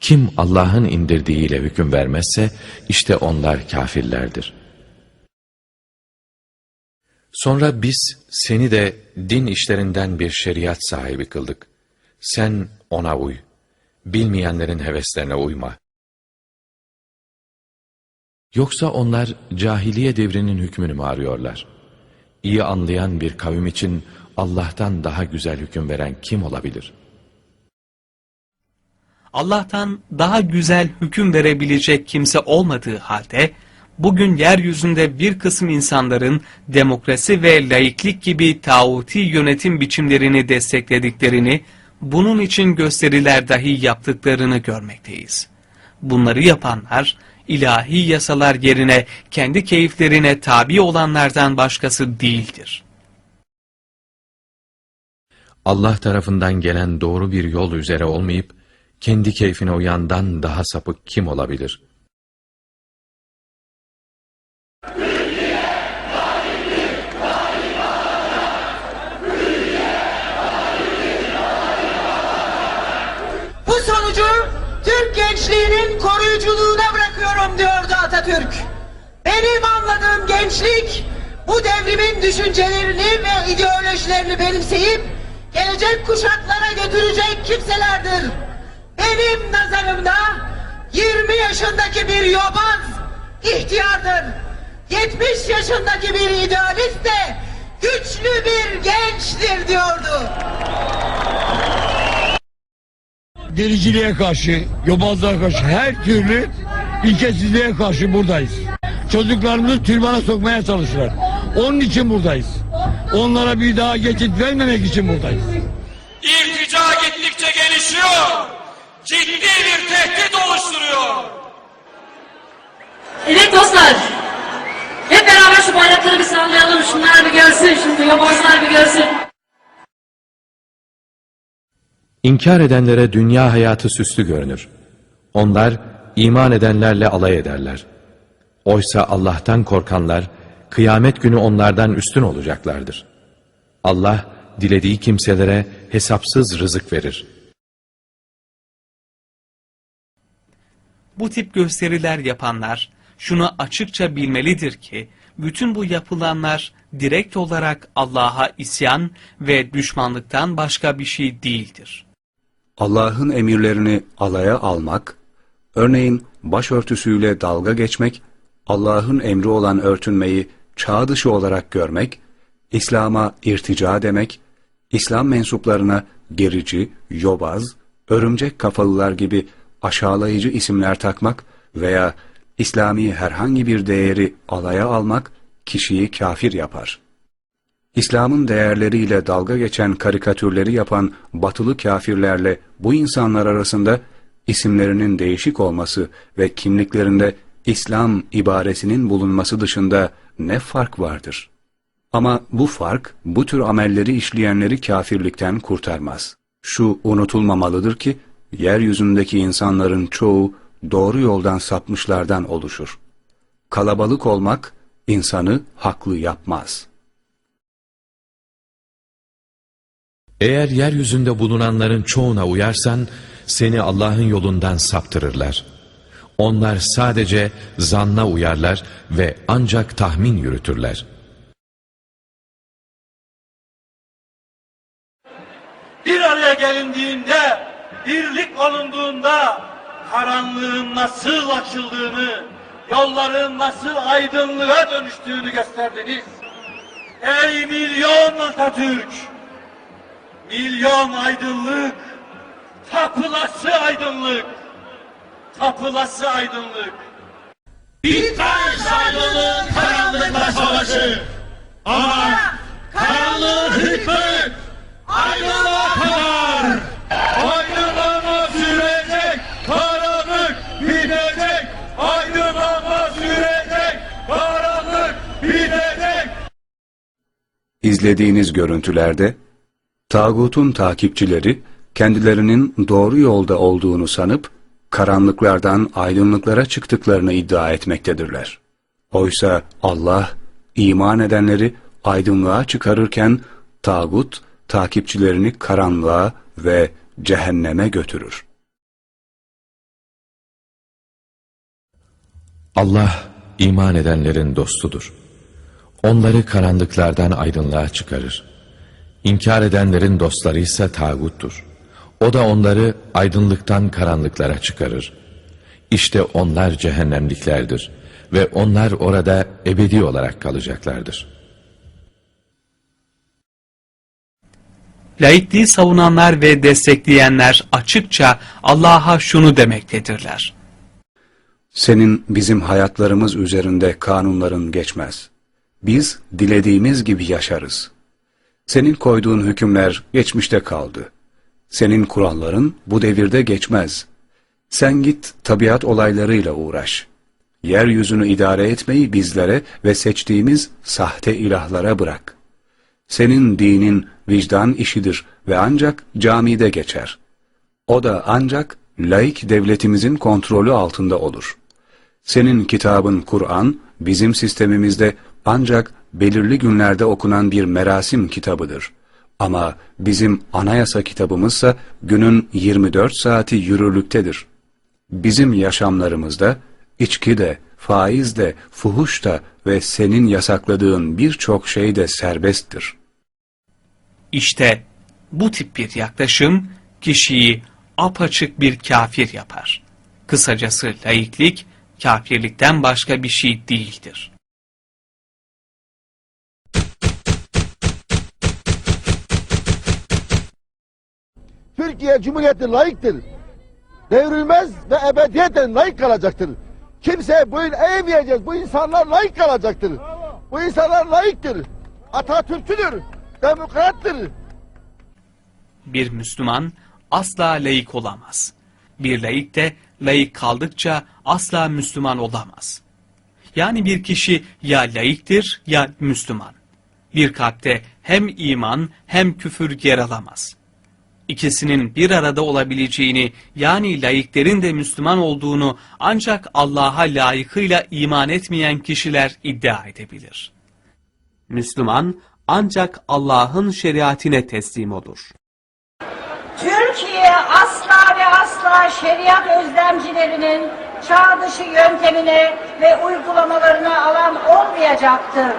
Kim Allah'ın indirdiğiyle hüküm vermezse işte onlar kafirlerdir. Sonra biz seni de din işlerinden bir şeriat sahibi kıldık. Sen ona uy. Bilmeyenlerin heveslerine uyma. Yoksa onlar cahiliye devrinin hükmünü mü arıyorlar? İyi anlayan bir kavim için Allah'tan daha güzel hüküm veren kim olabilir? Allah'tan daha güzel hüküm verebilecek kimse olmadığı halde, bugün yeryüzünde bir kısım insanların demokrasi ve laiklik gibi tağuti yönetim biçimlerini desteklediklerini, bunun için gösteriler dahi yaptıklarını görmekteyiz. Bunları yapanlar, ilahi yasalar yerine kendi keyiflerine tabi olanlardan başkası değildir. Allah tarafından gelen doğru bir yol üzere olmayıp, kendi keyfine uyandan daha sapık kim olabilir? Bu sonucu Türk gençliğinin koruyuculuğuna bırakıyorum diyordu Atatürk. Benim anladığım gençlik bu devrimin düşüncelerini ve ideolojilerini benimseyip gelecek kuşaklara götürecek kimselerdir. Benim nazarımda 20 yaşındaki bir yobaz ihtiyardır. 70 yaşındaki bir idealist de güçlü bir gençtir diyordu. gericiliğe karşı, yobazlığa karşı her türlü ilkesizliğe karşı buradayız. Çocuklarımızı türbana sokmaya çalışırlar. Onun için buradayız. Onlara bir daha geçit vermemek için buradayız. Evet dostlar. Hep beraber şu bayrakları bir sallayalım. Şunlar bir görsün. Şimdi yobazlar bir görsün. İnkar edenlere dünya hayatı süslü görünür. Onlar iman edenlerle alay ederler. Oysa Allah'tan korkanlar kıyamet günü onlardan üstün olacaklardır. Allah dilediği kimselere hesapsız rızık verir. Bu tip gösteriler yapanlar şunu açıkça bilmelidir ki bütün bu yapılanlar direkt olarak Allah'a isyan ve düşmanlıktan başka bir şey değildir. Allah'ın emirlerini alaya almak, örneğin başörtüsüyle dalga geçmek, Allah'ın emri olan örtünmeyi çağ dışı olarak görmek, İslam'a irtica demek, İslam mensuplarına gerici, yobaz, örümcek kafalılar gibi aşağılayıcı isimler takmak veya İslami herhangi bir değeri alaya almak kişiyi kafir yapar. İslam'ın değerleriyle dalga geçen karikatürleri yapan batılı kafirlerle bu insanlar arasında isimlerinin değişik olması ve kimliklerinde İslam ibaresinin bulunması dışında ne fark vardır? Ama bu fark bu tür amelleri işleyenleri kafirlikten kurtarmaz. Şu unutulmamalıdır ki yeryüzündeki insanların çoğu doğru yoldan sapmışlardan oluşur. Kalabalık olmak insanı haklı yapmaz.'' Eğer yeryüzünde bulunanların çoğuna uyarsan, seni Allah'ın yolundan saptırırlar. Onlar sadece zanna uyarlar ve ancak tahmin yürütürler. Bir araya gelindiğinde, birlik olunduğunda karanlığın nasıl açıldığını, yolların nasıl aydınlığa dönüştüğünü gösterdiniz. Ey milyon Atatürk! Milyon aydınlık, tapılası aydınlık, tapılası aydınlık. Bitmez aydınlığın karanlıkla savaşı. Ama İzlediğiniz görüntülerde, tağutun takipçileri kendilerinin doğru yolda olduğunu sanıp, karanlıklardan aydınlıklara çıktıklarını iddia etmektedirler. Oysa Allah, iman edenleri aydınlığa çıkarırken, tağut, takipçilerini karanlığa ve cehenneme götürür. Allah, iman edenlerin dostudur. Onları karanlıklardan aydınlığa çıkarır. İnkar edenlerin dostları ise tağuttur. O da onları aydınlıktan karanlıklara çıkarır. İşte onlar cehennemliklerdir ve onlar orada ebedi olarak kalacaklardır. Laikliği savunanlar ve destekleyenler açıkça Allah'a şunu demektedirler. Senin bizim hayatlarımız üzerinde kanunların geçmez. Biz dilediğimiz gibi yaşarız. Senin koyduğun hükümler geçmişte kaldı. Senin kuralların bu devirde geçmez. Sen git tabiat olaylarıyla uğraş. Yeryüzünü idare etmeyi bizlere ve seçtiğimiz sahte ilahlara bırak. Senin dinin vicdan işidir ve ancak camide geçer. O da ancak laik devletimizin kontrolü altında olur. Senin kitabın Kur'an, bizim sistemimizde ancak belirli günlerde okunan bir merasim kitabıdır. Ama bizim anayasa kitabımızsa günün 24 saati yürürlüktedir. Bizim yaşamlarımızda içki de, faiz de, fuhuş da ve senin yasakladığın birçok şey de serbesttir. İşte bu tip bir yaklaşım kişiyi apaçık bir kafir yapar. Kısacası laiklik kafirlikten başka bir şey değildir. Türkiye Cumhuriyeti layıktır. Devrilmez ve ebediyeten layık kalacaktır. Kimseye boyun eğmeyeceğiz. Bu insanlar layık kalacaktır. Bu insanlar layıktır. Atatürkçüdür. Demokrattır. Bir Müslüman asla laik olamaz. Bir laik de laik kaldıkça asla Müslüman olamaz. Yani bir kişi ya laiktir ya Müslüman. Bir kalpte hem iman hem küfür yer alamaz. İkisinin bir arada olabileceğini yani laiklerin de Müslüman olduğunu ancak Allah'a layıkıyla iman etmeyen kişiler iddia edebilir. Müslüman ancak Allah'ın şeriatine teslim olur. Türkiye asla ve asla şeriat özlemcilerinin çağ dışı yöntemine ve uygulamalarına alan olmayacaktır.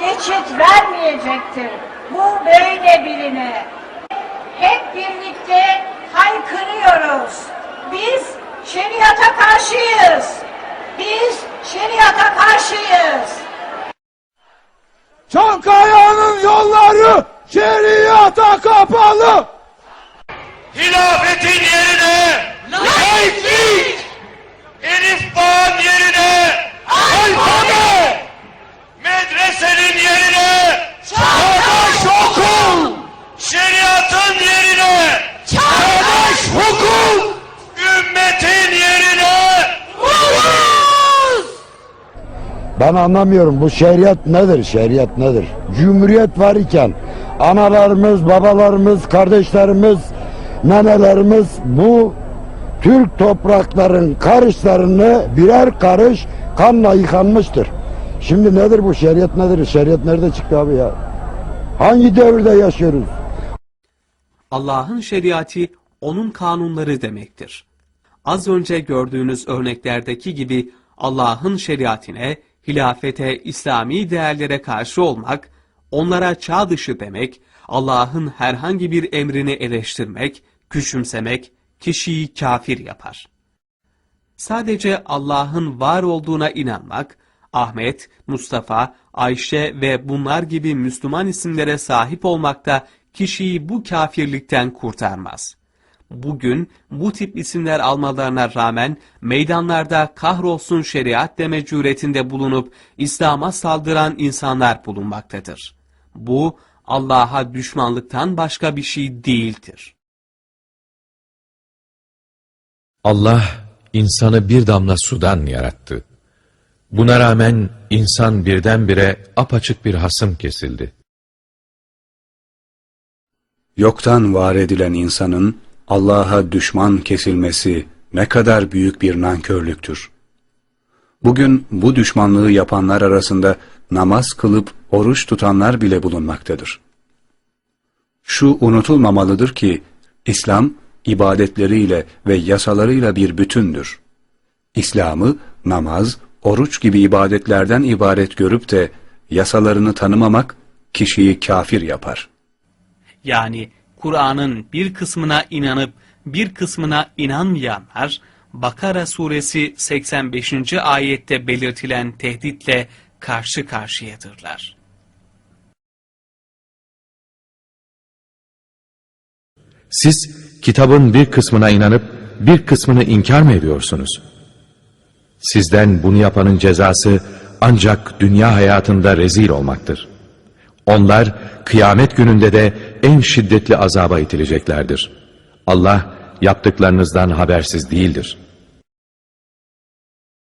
Geçit vermeyecektir. Bu böyle biline. Hep birlikte haykırıyoruz. Biz şeriata karşıyız. Biz şeriata karşıyız. Çankaya'nın yolları şeriata kapalı. Hilafetin yerine laiklik, Elif bağın yerine alfabe, Ben anlamıyorum bu şeriat nedir? Şeriat nedir? Cumhuriyet var iken analarımız, babalarımız, kardeşlerimiz, nenelerimiz bu Türk toprakların karışlarını birer karış kanla yıkanmıştır. Şimdi nedir bu şeriat nedir? Şeriat nerede çıktı abi ya? Hangi devirde yaşıyoruz? Allah'ın şeriatı onun kanunları demektir. Az önce gördüğünüz örneklerdeki gibi Allah'ın şeriatine, hilafete, İslami değerlere karşı olmak, onlara çağ dışı demek, Allah'ın herhangi bir emrini eleştirmek, küçümsemek kişiyi kafir yapar. Sadece Allah'ın var olduğuna inanmak, Ahmet, Mustafa, Ayşe ve bunlar gibi Müslüman isimlere sahip olmak da kişiyi bu kafirlikten kurtarmaz. Bugün bu tip isimler almalarına rağmen meydanlarda kahrolsun şeriat deme cüretinde bulunup İslam'a saldıran insanlar bulunmaktadır. Bu Allah'a düşmanlıktan başka bir şey değildir. Allah insanı bir damla sudan yarattı. Buna rağmen insan birdenbire apaçık bir hasım kesildi. Yoktan var edilen insanın Allah'a düşman kesilmesi ne kadar büyük bir nankörlüktür. Bugün bu düşmanlığı yapanlar arasında namaz kılıp oruç tutanlar bile bulunmaktadır. Şu unutulmamalıdır ki İslam ibadetleriyle ve yasalarıyla bir bütündür. İslam'ı namaz, oruç gibi ibadetlerden ibaret görüp de yasalarını tanımamak kişiyi kafir yapar. Yani Kur'an'ın bir kısmına inanıp bir kısmına inanmayanlar Bakara suresi 85. ayette belirtilen tehditle karşı karşıyadırlar. Siz kitabın bir kısmına inanıp bir kısmını inkar mı ediyorsunuz? Sizden bunu yapanın cezası ancak dünya hayatında rezil olmaktır. Onlar kıyamet gününde de en şiddetli azaba itileceklerdir. Allah yaptıklarınızdan habersiz değildir.''